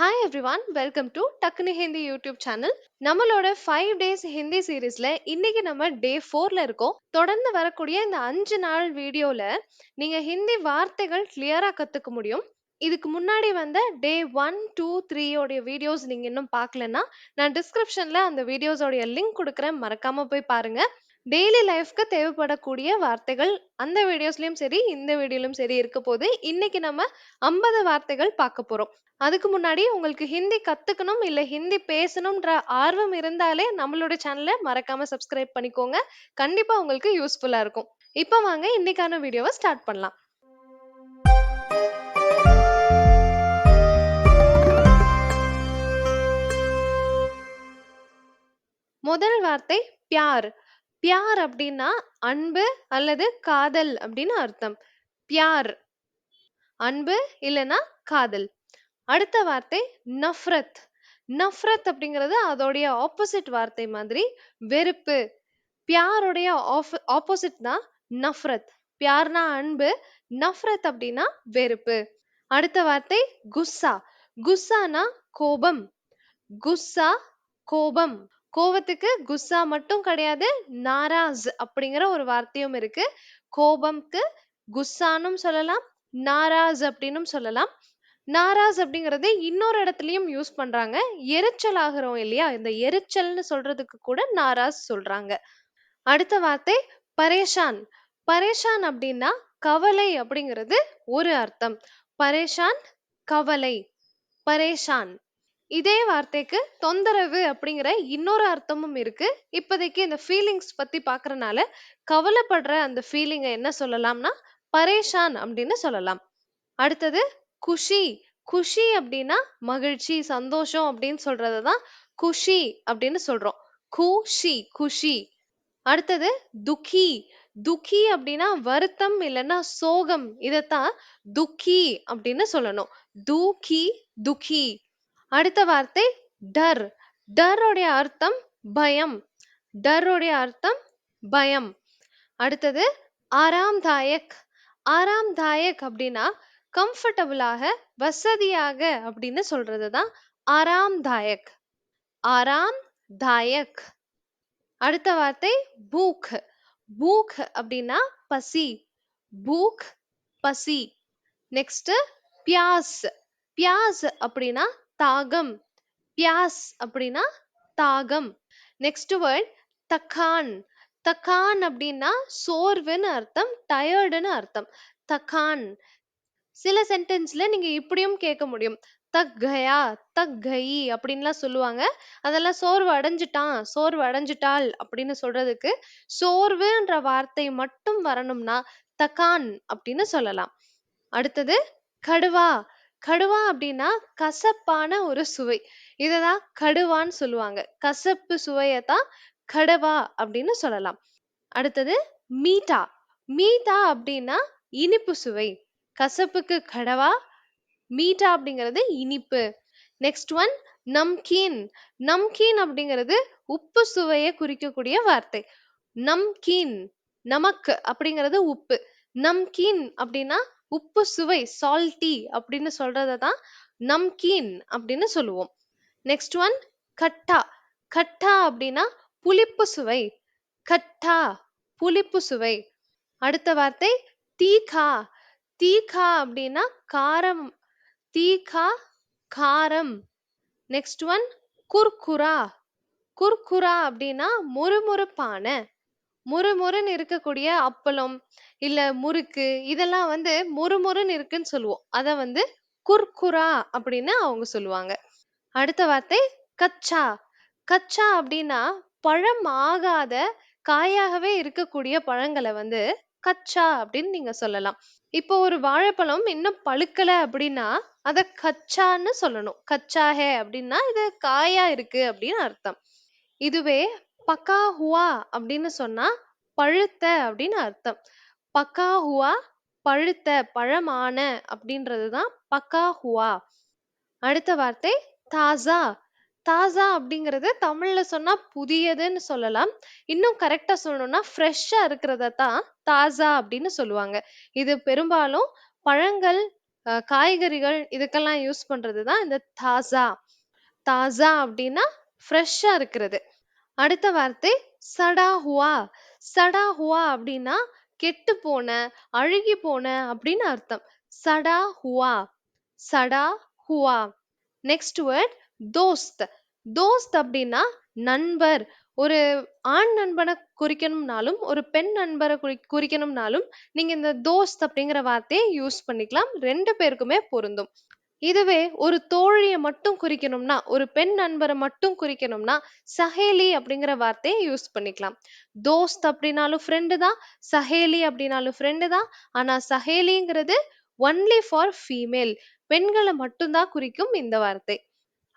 Hi everyone welcome to Takkunu Hindi YouTube channel நம்மளோட five days Hindi சீரீஸ்ல இன்னைக்கு நம்ம டே ஃபோர்ல இருக்கோம். தொடர்ந்து வரக்கூடிய இந்த அஞ்சு நாள் வீடியோல நீங்க ஹிந்தி வார்த்தைகள் கிளியரா கத்துக்க முடியும். இதுக்கு முன்னாடி வந்த டே ஒன் டூ த்ரீயோடைய வீடியோஸ் நீங்க இன்னும் பார்க்கலன்னா நான் டிஸ்கிரிப்ஷன்ல அந்த வீடியோஸோடைய லிங்க் கொடுக்குறேன். மறக்காம போய் பாருங்க. டெய்லி லைஃப்க்கு தேவைப்படக்கூடிய வார்த்தைகள் அந்த வீடியோஸ்லயும் சரி இந்த வீடியோலயும் சரி இருக்க போது இன்னைக்கு நம்ம ஐம்பது வார்த்தைகள் பார்க்க போறோம். அதுக்கு முன்னாடி உங்களுக்கு ஹிந்தி கத்துக்கணும் இல்ல ஹிந்தி பேசணும்ன்ற ஆர்வம் இருந்தாலே நம்மளோட சேனலை மறக்காம சப்ஸ்கிரைப் பண்ணிக்கோங்க. கண்டிப்பா உங்களுக்கு யூஸ்ஃபுல்லா இருக்கும். இப்போ வாங்க இன்னைக்கான வீடியோவை ஸ்டார்ட் பண்ணலாம். முதல் வார்த்தை பியார் பியார் அப்படின்னா அன்பு அல்லது காதல் அப்படின்னு அர்த்தம். பியார் அன்பு இல்லைன்னா காதல். அடுத்த வார்த்தை நஃப்ரத். நஃப்ரத் அப்படிங்கிறது அதோடைய ஆப்போசிட் வார்த்தை மாதிரி வெறுப்பு. பியாருடைய ஆப்போசிட் தான் நஃப்ரத். பியார்னா அன்பு நஃப்ரத் அப்படின்னா வெறுப்பு. அடுத்த வார்த்தை குஸ்ஸா. குஸ்ஸானா கோபம். குஸ்ஸா கோபம். கோபத்துக்கு குஸ்ஸா மட்டும் கிடையாது நாராஸ் அப்படிங்கிற ஒரு வார்த்தையும் இருக்கு. கோபம்க்கு குஸ்ஸானும் சொல்லலாம் நாராஸ் அப்படின்னும் சொல்லலாம். நாராஸ் அப்படிங்கறது இன்னொரு இடத்துலயும் யூஸ் பண்றாங்க. எரிச்சல் ஆகிறோம் இல்லையா? இந்த எரிச்சல்னு சொல்றதுக்கு கூட நாராஸ் சொல்றாங்க. அடுத்த வார்த்தை பரேஷான். பரேஷான் அப்படின்னா கவலை அப்படிங்கிறது ஒரு அர்த்தம். பரேஷான் கவலை. பரேஷான். இதே வார்த்தைக்கு தொந்தரவு அப்படிங்கிற இன்னொரு அர்த்தமும் இருக்கு. இப்போதைக்கு இந்த ஃபீலிங்ஸ் பத்தி பாக்குறனால கவலைப்படுற அந்த ஃபீலிங்கை என்ன சொல்லலாம்னா பரேஷான் அப்படின்னு சொல்லலாம். அடுத்தது குஷி குஷி அப்படின்னா மகிழ்ச்சி சந்தோஷம் அப்படின்னு சொல்றதுதான் குஷி அப்படின்னு சொல்றோம். குஷி குஷி. அடுத்தது துக்கி துக்கி அப்படின்னா வருத்தம் இல்லைன்னா சோகம். இதைத்தான் துக்கி அப்படின்னு சொல்லணும். துக்கி துக்கி. அடுத்த வார்த்தை டர். டருடைய அர்த்தம் பயம். டருடைய அர்த்தம் பயம். அடுத்தது ஆராம்தாயக் ஆராம்தாயக் அப்படின்னா கம்ஃபர்டபுளாக வசதியாக அப்படின்னு சொல்றதுதான் ஆராம்தாயக் ஆராம் தாயக் அடுத்த வார்த்தை பூக். பூக் அப்படின்னா பசி. பூக் பசி. நெக்ஸ்ட் பியாஸ். பியாஸ் அப்படின்னா தாகம். பியாஸ் அப்படின்னா தாகம். Next word தக்கான். தக்கான் அப்படின்னா சோர்வுன்னு அர்த்தம் டயர்டுன்னு அர்த்தம். தக்கான். சில சென்டென்ஸ்ல நீங்க இப்படியும் கேட்க முடியும். தக் கயா தக் கயி அப்படின்லாம் சொல்லுவாங்க. அதெல்லாம் சோர்வு அடைஞ்சிட்டான் சோர்வு அடைஞ்சிட்டாள் அப்படின்னு சொல்றதுக்கு சோர்வுன்ற வார்த்தை மட்டும் வரணும்னா தக்கான் அப்படின்னு சொல்லலாம். அடுத்தது கடுவா. கடுவா அப்படின்னா கசப்பான ஒரு சுவை. இததான் கடுவான்னு சொல்லுவாங்க. கசப்பு சுவையத்தான் கடவா அப்படின்னு சொல்லலாம். அடுத்தது மீட்டா. மீட்டா அப்படின்னா இனிப்பு சுவை. கசப்புக்கு கடவா மீட்டா அப்படிங்கிறது இனிப்பு. Next one namkeen. நம்கீன் அப்படிங்கிறது உப்பு சுவையை குறிக்கக்கூடிய வார்த்தை. நம்கீன் நமக்கு அப்படிங்கிறது உப்பு. நம்கீன் அப்படின்னா உப்பு சுவை சால்ட்டி அப்படின்னு சொல்றத தான் நம்கீன் அப்படின்னு சொல்லுவோம். நெக்ஸ்ட் ஒன் கட்டா. கட்டா அப்படின்னா புளிப்பு சுவை. கட்டா புளிப்பு சுவை. அடுத்த வார்த்தை தீகா. தீகா அப்படின்னா காரம். தீகா காரம். Next one குர்குரா. குர்குரா அப்படின்னா முறுமுறுப்பான. முறுமுறுன்னு இருக்கக்கூடிய அப்பளம் இல்ல முறுக்கு இதெல்லாம் வந்து முறுமுறுன்னு இருக்குன்னு சொல்லுவோம். அத வந்து குர்குரா அப்படின்னு அவங்க சொல்லுவாங்க. அடுத்த வார்த்தை கச்சா. கச்சா அப்படின்னா பழம் ஆகாத காயாகவே இருக்கக்கூடிய பழங்களை வந்து கச்சா அப்படின்னு நீங்க சொல்லலாம். இப்போ ஒரு வாழைப்பழம் இன்னும் பழுக்கல அப்படின்னா அத கச்சான்னு சொல்லணும். கச்சாஹே அப்படின்னா இது காயா இருக்கு அப்படின்னு அர்த்தம். இதுவே பக்கா ஹுவா அப்படின்னு சொன்னா பழுத்த அப்படின்னு அர்த்தம். பக்கா ஹுவா பழுத்த பழமான அப்படின்றது தான் பக்கா ஹுவா அடுத்த வார்த்தை தாசா. தாசா அப்படிங்கிறது தமிழ்ல சொன்னா புதியதுன்னு சொல்லலாம். இன்னும் கரெக்டா சொல்லணும்னா ஃப்ரெஷ்ஷா இருக்கிறத தான் தாசா அப்படின்னு சொல்லுவாங்க. இது பெரும்பாலும் பழங்கள் காய்கறிகள் இதுக்கெல்லாம் யூஸ் பண்றது தான் இந்த தாசா. தாசா அப்படின்னா ஃப்ரெஷ்ஷா இருக்கிறது. அடுத்த வார்த்தை சடா ஹுவா. சடா ஹுவா போன கெட்டுப்போன, அழுகிப்போன அப்படின்னு அர்த்தம். சடா ஹுவா. சடா ஹுவா. நெக்ஸ்ட் வேர்ட் தோஸ்த். தோஸ்த் அப்படின்னா நண்பர். ஒரு ஆண் நண்பனை குறிக்கணும்னாலும், ஒரு பெண் நண்பரை குறி குறிக்கணும்னாலும், நீங்க இந்த தோஸ்த் அப்படிங்கிற வார்த்தையை யூஸ் பண்ணிக்கலாம். ரெண்டு பேருக்குமே பொருந்தும். இதுவே ஒரு தோழியை மட்டும் குறிக்கணும்னா, ஒரு பெண் நண்பரை மட்டும் குறிக்கணும்னா, சஹேலி அப்படிங்கிற வார்த்தையை யூஸ் பண்ணிக்கலாம். தோஸ்த் அப்படின்னாலும் ஃப்ரெண்டு தான். சஹேலி அப்படின்னாலும் ஃப்ரெண்டு தான். ஆனா சஹேலிங்கிறது ஒன்லி ஃபார் ஃபீமேல். பெண்களை மட்டும் தான் குறிக்கும் இந்த வார்த்தை.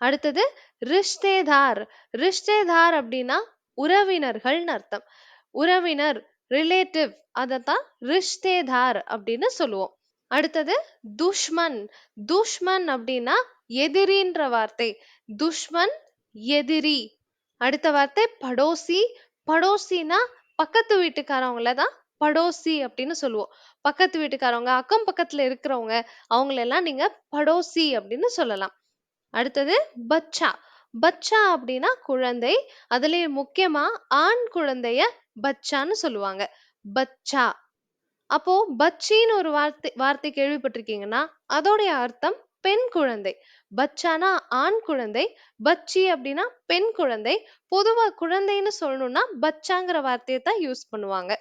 அடுத்தது ரிஷ்தேதார். ரிஷ்தேதார் அப்படின்னா உறவினர்கள்னு அர்த்தம். உறவினர், ரிலேட்டிவ் அதை தான் ரிஷ்தேதார் அப்படின்னு சொல்லுவோம். அடுத்தது துஷ்மன். துஷ்மன் அப்படின்னா எதிரின்ற வார்த்தை. துஷ்மன் எதிரி. அடுத்த வார்த்தை படோசி. படோசினா பக்கத்து வீட்டுக்காரவங்கள தான் படோசி அப்படின்னு சொல்லுவோம். பக்கத்து வீட்டுக்காரவங்க, அக்கம் பக்கத்துல இருக்கிறவங்க அவங்களெல்லாம் நீங்க படோசி அப்படின்னு சொல்லலாம். அடுத்தது பச்சா. பச்சா அப்படின்னா குழந்தை. அதுலேயே முக்கியமா ஆண் குழந்தைய பச்சான்னு சொல்லுவாங்க. பச்சா. அப்போ பச்சின்னு ஒரு வார்த்தை வார்த்தை கேள்விப்பட்டிருக்கீங்கன்னா, அதோடைய அர்த்தம் பெண் குழந்தை. பச்சானா ஆண் குழந்தை. பச்சி அப்படின்னா பெண் குழந்தை. பொதுவா குழந்தைன்னு சொல்லணும்னா பச்சாங்கிற வார்த்தைய தான் யூஸ் பண்ணுவாங்க.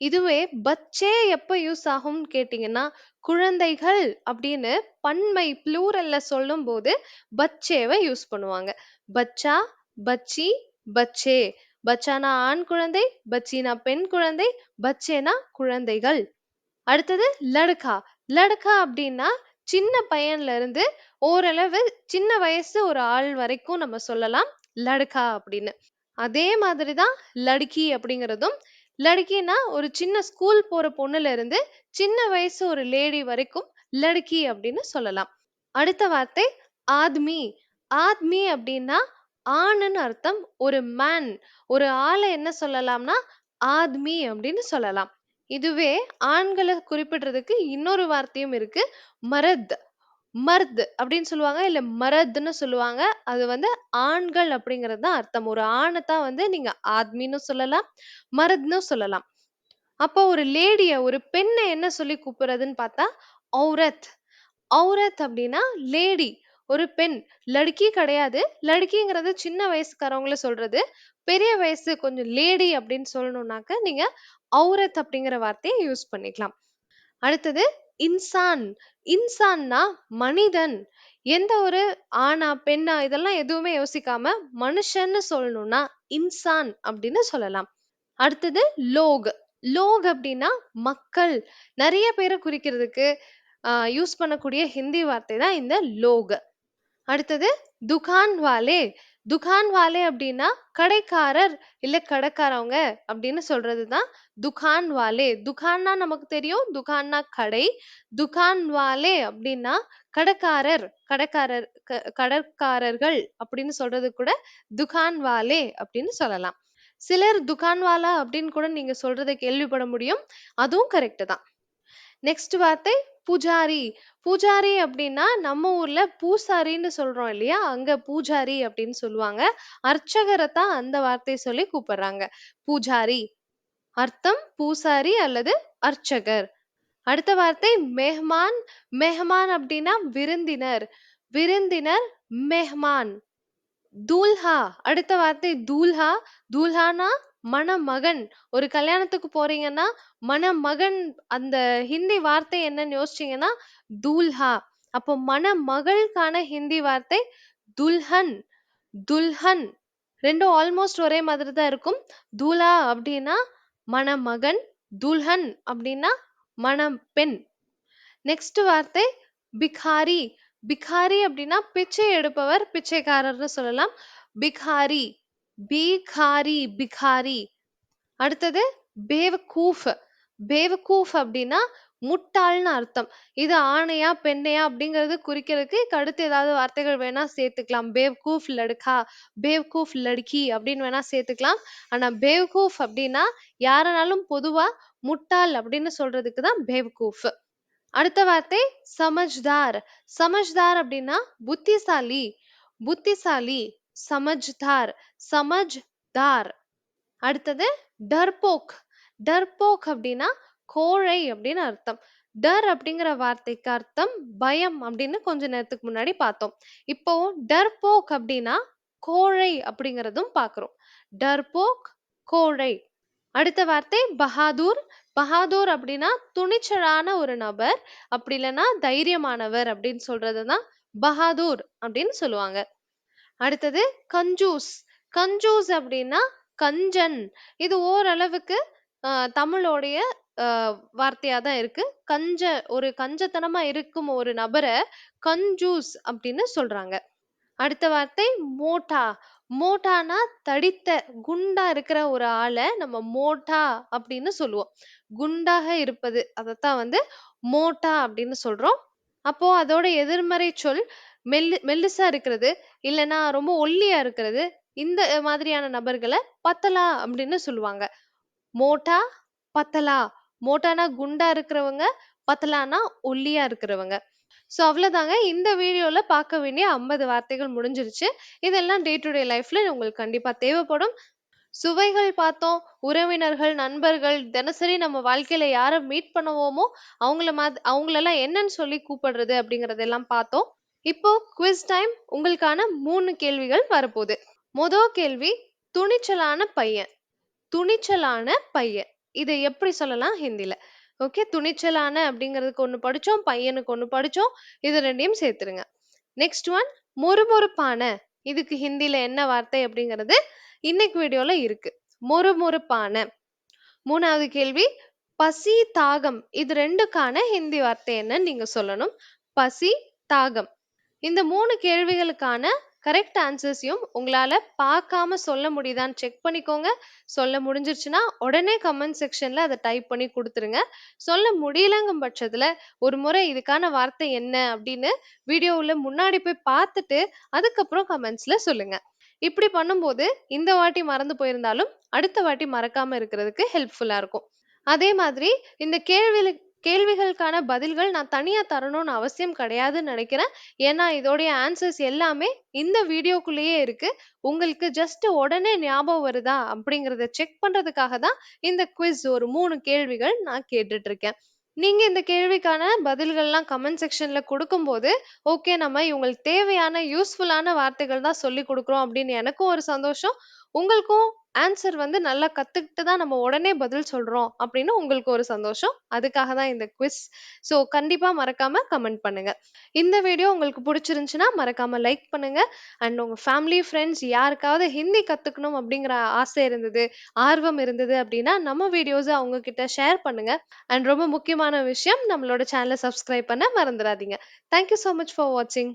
இதுவே பச்சே எப்ப யூஸ் ஆகும்னு கேட்டீங்கன்னா, குழந்தைகள் அப்படின்னு பன்மை ப்ளூரல்ல சொல்லும்போது பச்சேவ யூஸ் பண்ணுவாங்க. பச்சா, பச்சி, பச்சே. பச்சானா ஆண் குழந்தை, பச்சினா பெண் குழந்தை, பச்சேனா குழந்தைகள். அடுத்தது லடுக்கா. லடுக்கா அப்படின்னா சின்ன பையன்ல இருந்து ஓரளவு சின்ன வயசு ஒரு ஆள் வரைக்கும் நம்ம சொல்லலாம் லடுக்கா அப்படின்னு. அதே மாதிரி தான் லடுக்கி அப்படிங்கிறதும். லடுக்கினா ஒரு சின்ன ஸ்கூல் போற பொண்ணுல இருந்து சின்ன வயசு ஒரு லேடி வரைக்கும் லடுக்கி அப்படின்னு சொல்லலாம். அடுத்த வார்த்தை ஆத்மி. ஆத்மி அப்படின்னா ஆணுன்னு அர்த்தம். ஒரு மேன். ஒரு ஆளை என்ன சொல்லலாம்னா ஆத்மி அப்படின்னு சொல்லலாம். இதுவே ஆண்களை குறிப்பிடுறதுக்கு இன்னொரு வார்த்தையும் இருக்கு. மரத். மர்த் அப்படின்னு சொல்லுவாங்க. இல்ல மரத்னு சொல்லுவாங்க. அது வந்து ஆண்கள் அப்படிங்கிறது தான் அர்த்தம். ஒரு ஆணத்தான் வந்து நீங்க ஆத்மின்னு சொல்லலாம். மரத்னு சொல்லலாம். அப்போ ஒரு லேடிய ஒரு பெண்ணை என்ன சொல்லி கூப்பிடுறதுன்னு பார்த்தா ஔரத். ஔரத் அப்படின்னா லேடி. ஒரு பெண். லடுக்கி கிடையாது. லடுக்கிங்கிறது சின்ன வயசுக்காரவங்கள சொல்றது. பெரிய வயசு கொஞ்சம் லேடி அப்படின்னு சொல்லணும்னாக்க நீங்க ஔரத் அப்படிங்கிற வார்த்தையை யூஸ் பண்ணிக்கலாம். அடுத்தது இன்சான். இன்சான்னா மனிதன். எந்த ஒரு ஆணா, பெண்ணா இதெல்லாம் எதுவுமே யோசிக்காம மனுஷன்னு சொல்லணும்னா இன்சான் அப்படின்னு சொல்லலாம். அடுத்தது லோக். லோக் அப்படின்னா மக்கள். நிறைய பேரை குறிக்கிறதுக்கு யூஸ் பண்ணக்கூடிய ஹிந்தி வார்த்தை தான் இந்த லோக். அடுத்தது துகான் வாலே. துகான் வாலே அப்படின்னா கடைக்காரர், இல்ல கடைக்காரவங்க அப்படின்னு சொல்றது தான் துகான் வாலே. துகான்னா நமக்கு தெரியும். துகான்னா கடை. துகான் வாலே அப்படின்னா கடைக்காரர், கடைக்காரர் க கடற்காரர்கள் அப்படின்னு சொல்றது கூட துகான் வாலே அப்படின்னு சொல்லலாம். சிலர் துகான்வாலா அப்படின்னு கூட நீங்க சொல்றதை கேள்விப்பட முடியும். அதுவும் கரெக்ட் தான். நெக்ஸ்ட் வார்த்தை பூஜாரி பூஜாரி அப்படின்னா நம்ம ஊர்ல பூசாரின்னு சொல்றோம் இல்லையா? அங்க பூஜாரி அப்படின்னு சொல்லுவாங்க. அர்ச்சகரை தான் அந்த வார்த்தை சொல்லி கூப்பிடுறாங்க. பூஜாரி. அர்த்தம் பூசாரி அல்லது அர்ச்சகர். அடுத்த வார்த்தை மெஹ்மான். மெஹ்மான் அப்படின்னா விருந்தினர். விருந்தினர் மெஹ்மான். தூல்ஹா. அடுத்த வார்த்தை தூல்ஹா. தூல்ஹான்னா மணமகன். ஒரு கல்யாணத்துக்கு போறீங்கன்னா, மணமகன் அந்த ஹிந்தி வார்த்தை என்னன்னு யோசிச்சீங்கன்னா, தூல்ஹா. அப்போ மணமகள்க்கான ஹிந்தி வார்த்தை துல்ஹன். துல்ஹன். 2ம் ஆல்மோஸ்ட் ஒரே மாதிரி தான் இருக்கும். தூலா அப்படின்னா மணமகன். துல்ஹன் அப்படின்னா மணப்பெண். நெக்ஸ்ட் வார்த்தை பிகாரி. பிகாரி அப்படின்னா பிச்சை எடுப்பவர், பிச்சைக்காரர்ன்னு சொல்லலாம். பிகாரி. பீகாரி, பிகாரி. அடுத்தது பேவகூஃப் பேவகூஃப் அப்படின்னா முட்டாள்னு அர்த்தம். இது ஆணையா, பெண்ணையா அப்படிங்கிறது குறிக்கிறதுக்கு அடுத்து ஏதாவது வார்த்தைகள் வேணா சேர்த்துக்கலாம். பேவ்கூஃப் லடுக்கா, பேவ்கூஃப் லடுக்கி அப்படின்னு வேணா சேர்த்துக்கலாம். ஆனா பேவ்கூஃப் அப்படின்னா யாரனாலும் பொதுவா முட்டாள் அப்படின்னு சொல்றதுக்கு தான் பேவ்கூஃப். அடுத்த வார்த்தை சமஜ்தார் சமஜ்தார் அப்படின்னா புத்திசாலி புத்திசாலி சமஜ்தார் சமஜ்தார். அடுத்தது டர்போக். டர்போக் அப்படின்னா கோழை அப்படின்னு அர்த்தம். டர் அப்படிங்கிற வார்த்தைக்கு அர்த்தம் பயம் அப்படின்னு கொஞ்ச நேரத்துக்கு முன்னாடி பார்த்தோம். இப்போ டர்போக் அப்படின்னா கோழை அப்படிங்கிறதும் பார்க்குறோம். டர்போக் கோழை. அடுத்த வார்த்தை பஹாதூர். பஹாதூர் அப்படின்னா துணிச்சலான ஒரு நபர் அப்படி இல்லைன்னா தைரியமானவர் அப்படின்னு சொல்றதுதான் பஹாதூர் அப்படின்னு சொல்லுவாங்க. அடுத்தது கஞ்சூஸ். கஞ்சூஸ் அப்படின்னா கஞ்சன். இது ஓரளவுக்கு ஆஹ் தமிழோடைய அஹ் வார்த்தையா தான் இருக்கு. கஞ்ச ஒரு கஞ்சத்தனமா இருக்கும் ஒரு நபரை கஞ்சூஸ் அப்படின்னு சொல்றாங்க. அடுத்த வார்த்தை மோட்டா. மோட்டானா தடித்த குண்டா இருக்கிற ஒரு ஆளை நம்ம மோட்டா அப்படின்னு சொல்லுவோம். குண்டாக இருப்பது. அதைத்தான் வந்து மோட்டா அப்படின்னு சொல்றோம். அப்போ அதோட எதிர்மறை சொல் மெல்லு மெல்லிசா இருக்கிறது இல்லைன்னா ரொம்ப ஒல்லியா இருக்கிறது இந்த மாதிரியான நபர்களை பத்தலா அப்படின்னு சொல்லுவாங்க. மோட்டா பத்தலா. மோட்டானா குண்டா இருக்கிறவங்க பத்தலானா ஒல்லியா இருக்கிறவங்க. ஸோ அவ்வளோதாங்க இந்த வீடியோல பார்க்க வேண்டிய ஐம்பது வார்த்தைகள் முடிஞ்சிருச்சு. இதெல்லாம் டே டு டே லைஃப்ல உங்களுக்கு கண்டிப்பா தேவைப்படும். சுவைகள் பார்த்தோம் உறவினர்கள் நண்பர்கள் தினசரி நம்ம வாழ்க்கையில யாரை மீட் பண்ணுவோமோ அவங்கள மாத் அவங்களெல்லாம் என்னன்னு சொல்லி கூப்பிடுறது அப்படிங்கிறதெல்லாம் பார்த்தோம். இப்போ குவிஸ் டைம் உங்களுக்கான மூணு கேள்விகள் வரப்போகுது. மொதல் கேள்வி துணிச்சலான பையன். துணிச்சலான பையன். இதை எப்படி சொல்லலாம் ஹிந்தியில் ஓகே துணிச்சலான அப்படிங்கிறதுக்கு ஒன்று படித்தோம் பையனுக்கு ஒன்று படித்தோம் இது ரெண்டையும் சேர்த்துருங்க. நெக்ஸ்ட் ஒன் மொறுமொறுப்பான. இதுக்கு ஹிந்தியில் என்ன வார்த்தை அப்படிங்கிறது இன்னைக்கு வீடியோல இருக்கு. மொறுமொறுப்பான. மூணாவது கேள்வி பசி தாகம். இது ரெண்டுக்கான ஹிந்தி வார்த்தை என்னன்னு நீங்க சொல்லணும். பசி தாகம். இந்த மூணு கேள்விகளுக்கான கரெக்ட் ஆன்சர்ஸையும் உங்களால் பார்க்காம சொல்ல முடியுதான்னு செக் பண்ணிக்கோங்க. சொல்ல முடிஞ்சிருச்சுன்னா உடனே கமெண்ட் செக்ஷனில் அதை டைப் பண்ணி கொடுத்துருங்க. சொல்ல முடியலங்கும் பட்சத்தில் ஒரு முறை இதுக்கான வார்த்தை என்ன அப்படின்னு வீடியோவில் முன்னாடி போய் பார்த்துட்டு அதுக்கப்புறம் கமெண்ட்ஸில் சொல்லுங்கள் இப்படி பண்ணும்போது இந்த வாட்டி மறந்து போயிருந்தாலும் அடுத்த வாட்டி மறக்காம இருக்கிறதுக்கு ஹெல்ப்ஃபுல்லாக இருக்கும். அதே மாதிரி இந்த கேள்வியில் கேள்விகளுக்கான பதில்கள் நான் தனியாக தரணும்னு அவசியம் கிடையாதுன்னு நினைக்கிறேன். ஏன்னா இதோடைய ஆன்சர்ஸ் எல்லாமே இந்த வீடியோக்குள்ளேயே இருக்கு. உங்களுக்கு ஜஸ்ட் உடனே ஞாபகம் வருதா அப்படிங்கிறத செக் பண்ணுறதுக்காக தான் இந்த குவிஸ் ஒரு மூணு கேள்விகள் நான் கேட்டுட்டு இருக்கேன் நீங்க இந்த கேள்விக்கான பதில்கள்லாம் கமெண்ட் செக்ஷன்ல கொடுக்கும்போது ஓகே நம்ம இவங்களுக்கு தேவையான யூஸ்ஃபுல்லான வார்த்தைகள் தான் சொல்லி கொடுக்குறோம் அப்படின்னு எனக்கும் ஒரு சந்தோஷம். உங்களுக்கும் ஆன்சர் வந்து நல்லா கத்துக்கிட்டு தான் நம்ம உடனே பதில் சொல்றோம் அப்படின்னு உங்களுக்கு ஒரு சந்தோஷம். அதுக்காக தான் இந்த குவிஸ் ஸோ கண்டிப்பா மறக்காம கமெண்ட் பண்ணுங்க. இந்த வீடியோ உங்களுக்கு பிடிச்சிருந்துச்சுன்னா மறக்காம லைக் பண்ணுங்க. அண்ட் உங்க ஃபேமிலி ஃப்ரெண்ட்ஸ் யாருக்காவது ஹிந்தி கத்துக்கணும் அப்படிங்கிற ஆசை இருந்தது ஆர்வம் இருந்தது அப்படின்னா நம்ம வீடியோஸை அவங்க கிட்ட ஷேர் பண்ணுங்க. அண்ட் ரொம்ப முக்கியமான விஷயம் நம்மளோட சேனலை சப்ஸ்கிரைப் பண்ண மறந்துடாதீங்க தேங்க்யூ ஸோ மச் ஃபார் வாட்சிங்